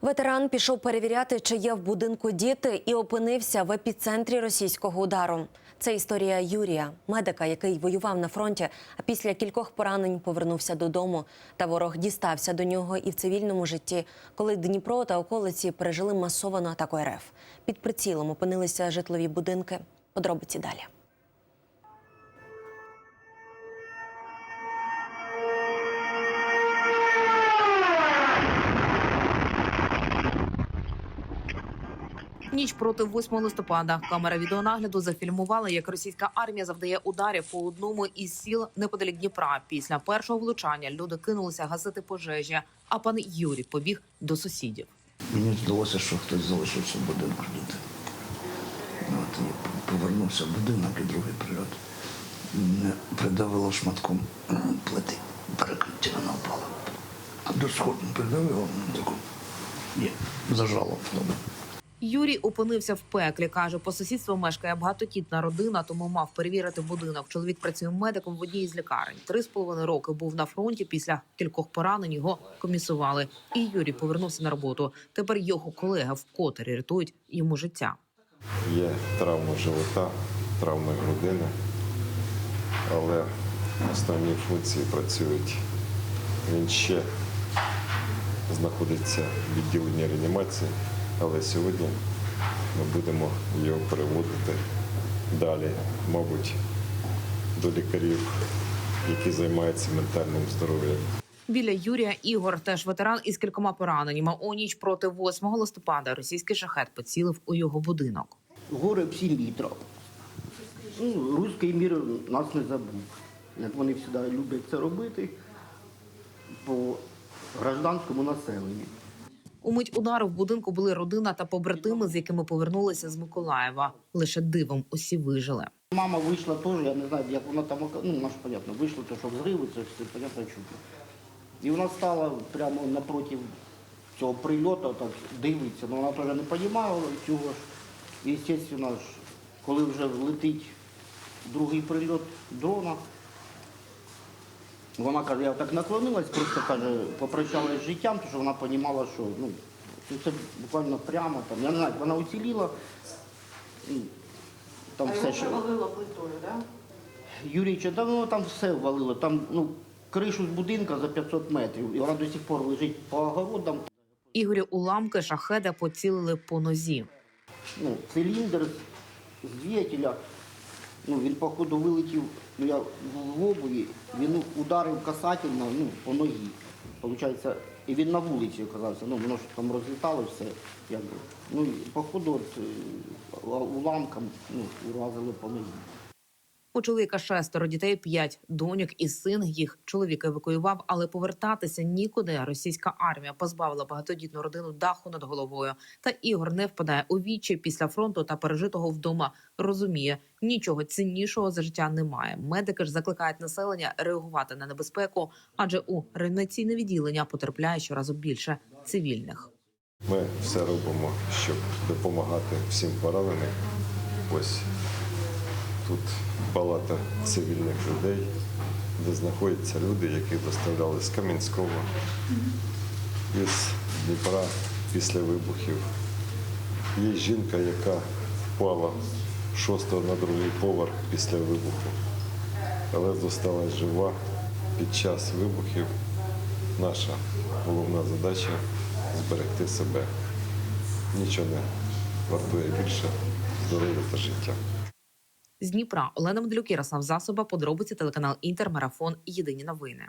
Ветеран пішов перевіряти, чи є в будинку діти, і опинився в епіцентрі російського удару. Це історія Юрія, медика, який воював на фронті, а після кількох поранень повернувся додому. Та ворог дістався до нього і в цивільному житті, коли Дніпро та околиці пережили масовану атаку РФ. Під прицілом опинилися житлові будинки. Подробиці далі. Ніч проти 8 листопада камера відеонагляду зафільмувала, як російська армія завдає ударів по одному із сіл неподалік Дніпра. Після першого влучання люди кинулися гасити пожежі. А пан Юрій побіг до сусідів. Мені здалося, що хтось залишився в будинку жити. От я повернувся в будинок і другий прильот. Мене придавило шматком плити. Перекриття вона впала. А до сходу придавило мене таку. Є, зажало в тому. Юрій опинився в пеклі. каже, по сусідству мешкає багатотітна родина, тому мав перевірити будинок. Чоловік працює медиком в одній із лікарень. Три з половиною роки був на фронті. Після кількох поранень його комісували. І Юрій повернувся на роботу. Тепер його колеги вкотре рятують йому життя. Є травма живота, травми грудини, але основні функції працюють. Він ще знаходиться в відділенні реанімації, але сьогодні ми будемо його переводити далі, мабуть, до лікарів, які займаються ментальним здоров'ям. Біля Юрія Ігор теж ветеран із кількома пораненнями. У ніч проти 8 листопада російський шахет поцілив у його будинок. Горе всім літрам. Ну, руський мір нас не забув. Як вони завжди люблять це робити по гражданському населенню. У мить удару в будинку були родина та побратими, з якими повернулися з Миколаєва. Лише дивом усі вижили. Мама вийшла теж, я не знаю, як вона там, ну, наш, понятно, вийшло, то, що взриви, це все, понятно, чутно. І вона стала прямо напроти цього прильоту, так дивиться, але вона теж не розуміла цього ж. І, звісно коли вже летить другий прильот дрона, вона каже, я так наклонилась, просто каже, попрощалась з життям, тому що вона розуміла, що ну, це- буквально прямо там. Я не знаю, вона уціліла. Там все, що... плитою, да? Юрій, чи там, ну, там все ввалило. Там ну, кришу з будинка за 500 метрів, і вона до сих пор лежить по огородам. Ігорю уламки шахеда поцілили по нозі. Ну, циліндр з двигателя, ну, він, походу, вилетів, ну, я в обуві, він ударив касательно ну, по ногі. Получається, і він на вулиці оказався, ну, воно ж там розлітало все. Якби. Ну, походу, от, е, уламком ну, уразило по ногі. У чоловіка шестеро дітей, п'ять доньок і син. Їх чоловік евакуював, але повертатися нікуди. Російська армія позбавила багатодітну родину даху над головою. Та Ігор не впадає у вічі після фронту та пережитого вдома. Розуміє, нічого ціннішого за життя немає. Медики ж закликають населення реагувати на небезпеку, адже у реанімаційне відділення потрапляє щоразу більше цивільних. Ми все робимо, щоб допомагати всім пораненим. Ось тут палата цивільних людей, де знаходяться люди, які доставляли з Кам'янського, із Дніпра після вибухів. Є жінка, яка впала шостого на другий поверх після вибуху, але зосталась жива під час вибухів. Наша головна задача зберегти себе. Нічого не вартує більше здоров'я та життя. З Дніпра Олена Медлюк, Ярослав Засоба, подробиці телеканал Інтер, Марафон. Єдині новини.